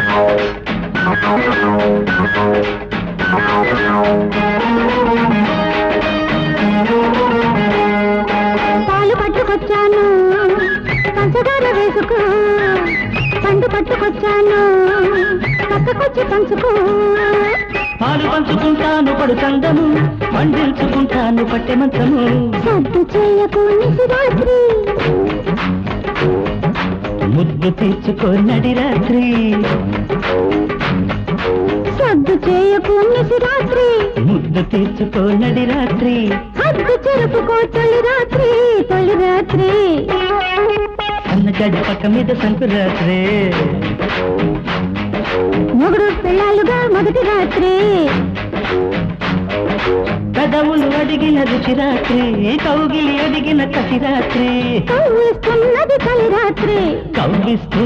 పాలు పట్టుకొచ్చాను. పంచదార వేసుకో. పండు పట్టుకొచ్చాను. పక్కకొచ్చి పంచుకో. పాలు పంచుకుంటాను పడు చందము పండించుకుంటాను పట్టె మంచము. సద్దు చేయకు నిశిరాత్రి. ముద్దు తీర్చుకో నడి రాత్రి. సద్దు చేయకు నిశిరాత్రి ముద్దు తీర్చుకో నడి రాత్రి. హద్దు చెరుపుకో తొలి రాత్రి తొలి రాత్రి. అన్నగడ్డ పక్క మీద సంకురాత్రి మొగుడు పిల్లలుగా మొదటి రాత్రి. కదవులు అడిగిన రుచి రాత్రి. కౌగిలి అడిగిన కసి రాత్రి. కవ్విస్తున్నది తొలి రాత్రి. కవ్విస్తూ